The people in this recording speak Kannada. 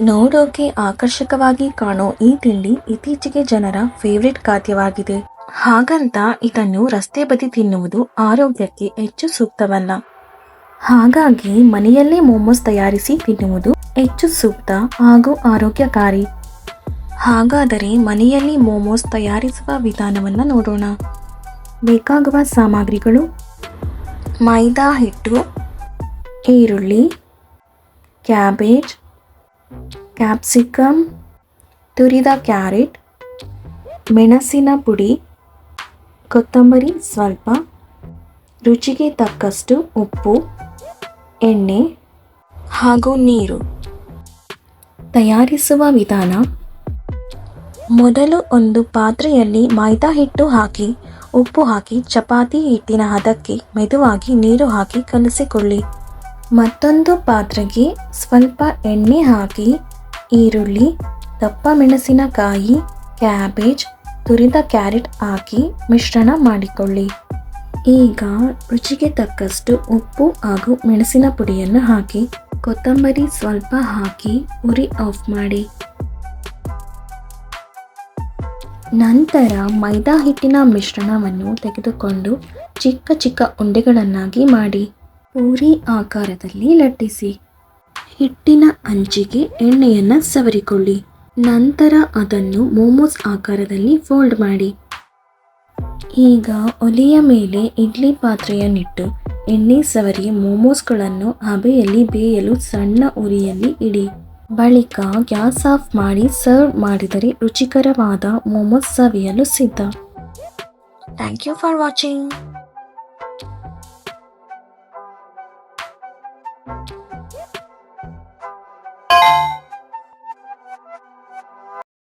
ನೋಡೋಕೆ ಆಕರ್ಷಕವಾಗಿ ಕಾಣೋ ಈ ತಿಂಡಿ ಇತ್ತೀಚೆಗೆ ಜನರ ಫೇವ್ರೆಟ್ ಖಾದ್ಯವಾಗಿದೆ. ಹಾಗಂತ ಇದನ್ನು ರಸ್ತೆ ಬದಿ ತಿನ್ನುವುದು ಆರೋಗ್ಯಕ್ಕೆ ಹೆಚ್ಚು ಸೂಕ್ತವಲ್ಲ. ಹಾಗಾಗಿ ಮನೆಯಲ್ಲೇ ಮೋಮೋಸ್ ತಯಾರಿಸಿ ತಿನ್ನುವುದು ಹೆಚ್ಚು ಸೂಕ್ತ ಹಾಗೂ ಆರೋಗ್ಯಕಾರಿ. ಹಾಗಾದರೆ ಮನೆಯಲ್ಲಿ ಮೋಮೋಸ್ ತಯಾರಿಸುವ ವಿಧಾನವನ್ನು ನೋಡೋಣ. ಬೇಕಾಗುವ ಸಾಮಗ್ರಿಗಳು? ಮೈದಾ ಹಿಟ್ಟು, ಈರುಳ್ಳಿ, ಕ್ಯಾಬೇಜ್ ಕ್ಯಾಪ್ಸಿಕಮ್, ತುರಿದ ಕ್ಯಾರೆಟ್, ಮೆಣಸಿನ ಪುಡಿ, ಕೊತ್ತಂಬರಿ ಸ್ವಲ್ಪ, ರುಚಿಗೆ ತಕ್ಕಷ್ಟು ಉಪ್ಪು, ಎಣ್ಣೆ ಹಾಗೂ ನೀರು. ತಯಾರಿಸುವ ವಿಧಾನ, ಮೊದಲು ಒಂದು ಪಾತ್ರೆಯಲ್ಲಿ ಮೈದಾ ಹಿಟ್ಟು ಹಾಕಿ, ಉಪ್ಪು ಹಾಕಿ, ಚಪಾತಿ ಹಿಟ್ಟಿನ ಹದಕ್ಕೆ ಮೆದುವಾಗಿ ನೀರು ಹಾಕಿ ಕಲಸಿಕೊಳ್ಳಿ. ಮತ್ತೊಂದು ಪಾತ್ರೆಗೆ ಸ್ವಲ್ಪ ಎಣ್ಣೆ ಹಾಕಿ, ಈರುಳ್ಳಿ, ದಪ್ಪ ಮೆಣಸಿನಕಾಯಿ, ಕ್ಯಾಬೇಜ್, ತುರಿದ ಕ್ಯಾರೆಟ್ ಹಾಕಿ ಮಿಶ್ರಣ ಮಾಡಿಕೊಳ್ಳಿ. ಈಗ ರುಚಿಗೆ ತಕ್ಕಷ್ಟು ಉಪ್ಪು ಹಾಗೂ ಮೆಣಸಿನ ಪುಡಿಯನ್ನು ಹಾಕಿ, ಕೊತ್ತಂಬರಿ ಸ್ವಲ್ಪ ಹಾಕಿ ಉರಿ ಆಫ್ ಮಾಡಿ. ನಂತರ ಮೈದಾ ಹಿಟ್ಟಿನ ಮಿಶ್ರಣವನ್ನು ತೆಗೆದುಕೊಂಡು ಚಿಕ್ಕ ಚಿಕ್ಕ ಉಂಡೆಗಳನ್ನಾಗಿ ಮಾಡಿ. ಪೂರಿ ಆಕಾರದಲ್ಲಿ ಲಟ್ಟಿಸಿ. ಹಿಟ್ಟಿನ ಅಂಚಿಗೆ ಎಣ್ಣೆಯನ್ನು ಸವರಿಕೊಳ್ಳಿ. ನಂತರ ಅದನ್ನು ಮೋಮೋಸ್ ಆಕಾರದಲ್ಲಿ ಫೋಲ್ಡ್ ಮಾಡಿ. ಈಗ ಒಲೆಯ ಮೇಲೆ ಇಡ್ಲಿ ಪಾತ್ರೆಯನ್ನಿಟ್ಟು ಎಣ್ಣೆ ಸವರಿ ಮೋಮೋಸ್ಗಳನ್ನು ಹಬೆಯಲ್ಲಿ ಬೇಯಲು ಸಣ್ಣ ಉರಿಯಲ್ಲಿ ಇಡಿ. ಬಳಿಕ ಗ್ಯಾಸ್ ಆಫ್ ಮಾಡಿ ಸರ್ವ್ ಮಾಡಿದರೆ ರುಚಿಕರವಾದ ಮೋಮೋಸ್ ಸವಿಯಲು ಸಿದ್ಧ. Thank you for watching Thank you.